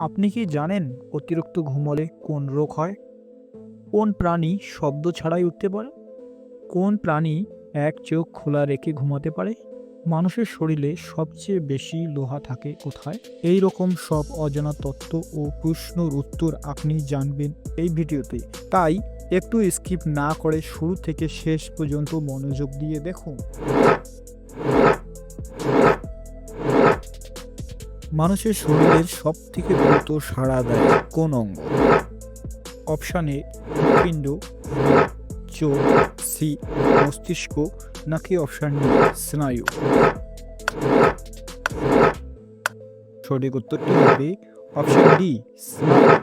আপনি কি জানেন অতিরিক্ত ঘুমলে কোন রোগ হয়? কোন প্রাণী শব্দ ছাড়াই উঠতে পারে? কোন প্রাণী এক চোখ খোলা রেখে ঘুমাতে পারে? মানুষের শরীরে সবচেয়ে বেশি লোহা থাকে কোথায়? এই রকম সব অজানা তত্ত্ব ও প্রশ্নর উত্তর আপনি জানবেন এই ভিডিওতে। তাই একটু স্কিপ না করে শুরু থেকে শেষ পর্যন্ত মনোযোগ দিয়ে দেখুন। মানুষের শরীরের সব থেকে দ্রুত সাড়া দেয় কোন অঙ্গ? অপশান পিণ্ড, চোখ, সি, মস্তিষ্ক, নাকি অপশান ডি, স্নায়ু? সঠিক উত্তরটি হবে অপশান ডি, স্নায়ু।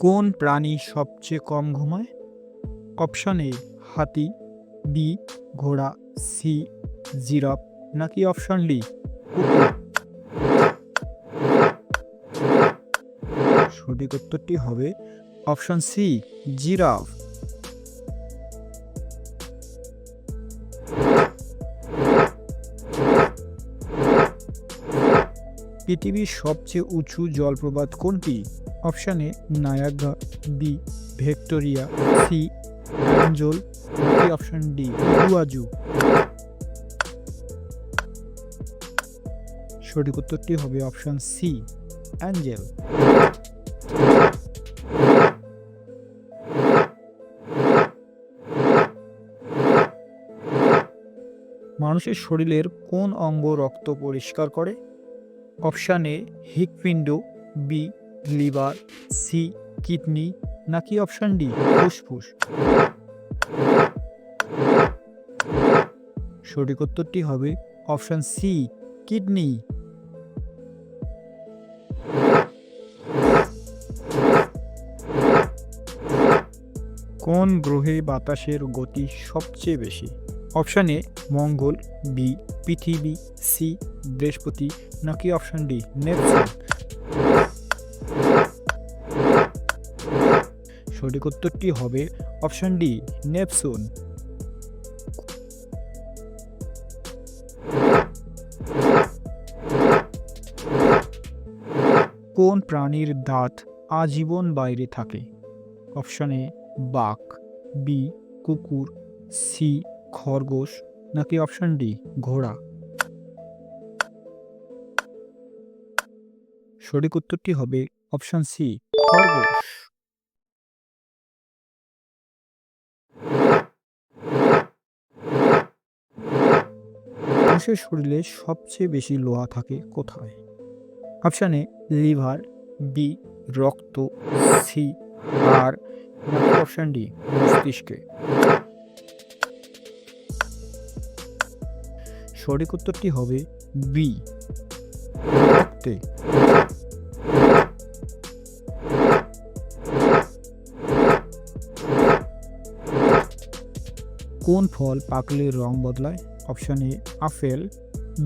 কোন প্রাণী সবচেয়ে কম ঘুমায়? অপশান এ হাতি, বি, ঘোড়া, সি, জিরাফ, নাকি অপশান ডি? সঠিক উত্তরটি হবে অপশান সি, জিরাফ। পৃথিবীর সবচেয়ে উঁচু জলপ্রপাত কোনটি? Option A B, Victoria, C angel নাকি অপশান ডি গুয়াজু সঠিক উত্তরটি হবে অপশান সি অ্যাঞ্জেল মানুষের শরীরের কোন অঙ্গ রক্ত পরিষ্কার করে? অপশান এ হৃৎপিণ্ড বি লিভার সি কিডনি নাকি অপশান ডি ফুসফুস? সঠিক উত্তরটি হবে অপশান সি কিডনি। কোন গ্রহে বাতাসের গতি সবচেয়ে বেশি? অপশান এ মঙ্গল বি পৃথিবী সি বৃহস্পতি, নাকি অপশান ডি নেপচুন? সঠিক উত্তরটি হবে অপশান ডি নেপসুন কোন প্রাণীর দাঁত আজীবন বাইরে থাকে? অপশান এ, বাঘ, বি, কুকুর, সি, খরগোশ, নাকি অপশান ডি, ঘোড়া? সঠিক উত্তরটি হবে অপশান সি, খরগোশ। মানুষের শরীরে সবচেয়ে বেশি লোহা থাকে কোথায়? অপশান লিভার বি রক্ত সি আর অপশান ডি মস্তিষ্কে। সঠিক উত্তরটি হবে বি রক্তে। কোন ফল পাকলে রং বদলায়? অপশান এ আপেল,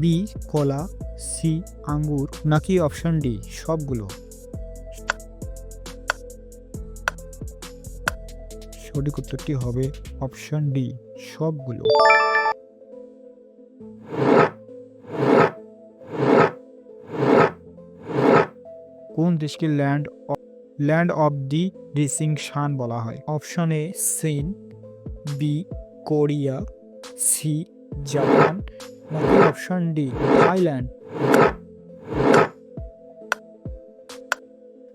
বি কলা, সি আঙ্গুর, নাকি অপশান ডি সবগুলো? সঠিক উত্তরটি হবে অপশন ডি, সবগুলো। কোন দেশকে land land of the rising sun বলা হয়? অপশন এ চীন, বি কোরিয়া, সি জাপান, নাকি অপশন ডি থাইল্যান্ড?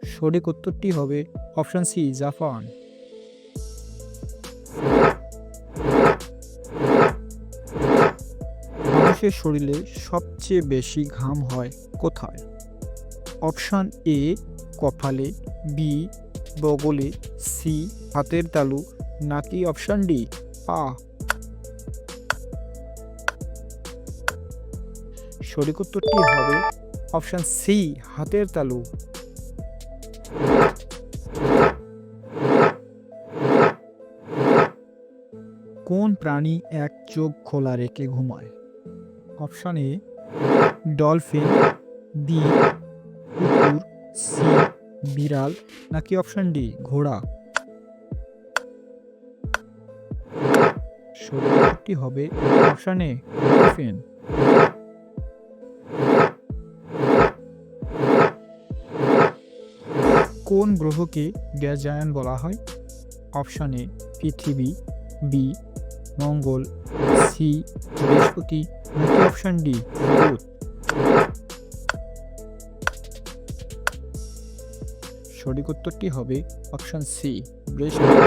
সঠিক উত্তরটি হবে অপশন সি জাপান। মানুষের শরীরে সবচেয়ে বেশি ঘাম হয় কোথায়? অপশান এ কপালে বি বগলে সি হাতের তালু, নাকি অপশান ডি পা? সঠিক উত্তরটি হবে অপশান সি, হাতের তালু। কোন প্রাণী এক চোখ খোলা রেখে ঘুমায়? অপশান এ, ডলফিন, বি, কুকুর, সি, বিড়াল, নাকি অপশান ডি, ঘোড়া? সঠিক হবে অপশান এ গ্রিফিন কোন গ্রহকে গ্যাস জায়ান্ট বলা হয়? অপশান এ, পৃথিবী, বি, মঙ্গল, সি, বৃহস্পতি, নাকি অপশান ডি, বুধ? সঠিক উত্তরটি হবে অপশান সি, বৃহস্পতি।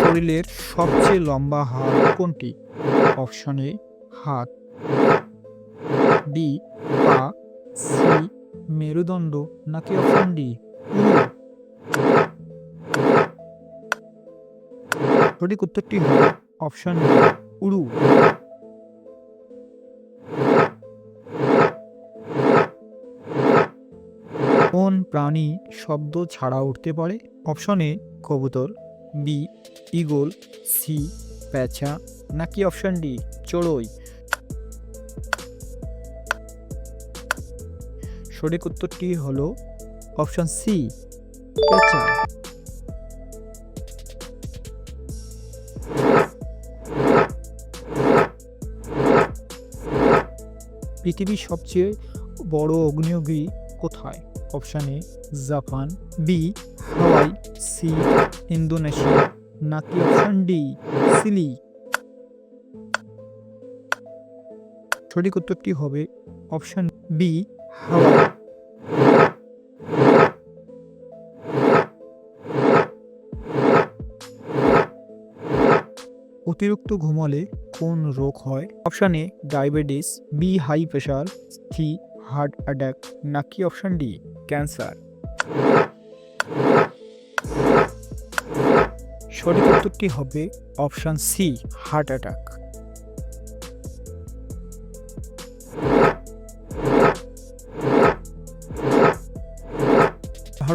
শরীরের সবচেয়ে লম্বা হাড় কোনটি? অপশন এ হাত বি পা, সি, মেরুদণ্ড, নাকি অপশন ডি? সঠিক উত্তরটি হল অপশন ডি উড়ু কোন প্রাণী শব্দ ছাড়া উঠতে পারে? অপশন এ কবুতর, বি, ইগল, সি প্যাঁচা নাকি অপশন ডি চড়ুই। সঠিক উত্তরটি হলো অপশন সি পৃথিবীর সবচেয়ে বড় অগ্নেয়গিরি কোথায়? Option A Japan. B Hawaii. C Indonesia. নাকি অপশান ডি সিলি। সঠিক উত্তরটি হবে? অপশান বি হাওয়াই অতিরিক্ত ঘুমালে কোন রোগ হয়? Option A diabetes B high pressure C heart attack, নাকি অপশান ডি ক্যান্সার? সঠিক উত্তরটি হবে অপশান সি হার্ট অ্যাটাক।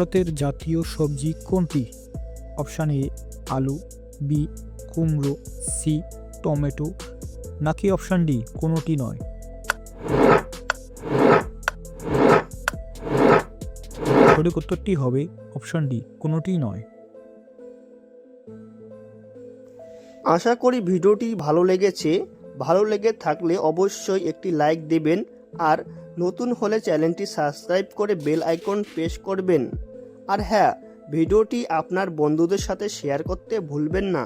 ভারতের জাতীয় সবজি কোনটি? অপশান এ, আলু, বি, কুমড়ো, সি, টমেটো, নাকি অপশান ডি, কোনোটি নয়? সঠিক উত্তরটি হবে অপশান ডি, কোনোটি নয়। আশা করি ভিডিওটি ভালো লেগেছে। ভালো লেগে থাকলে অবশ্যই একটি লাইক দেবেন আর নতুন হলে চ্যানেলটি সাবস্ক্রাইব করে বেল আইকন প্রেস করবেন। আর হ্যাঁ ভিডিওটি আপনার বন্ধুদের সাথে শেয়ার করতে ভুলবেন না।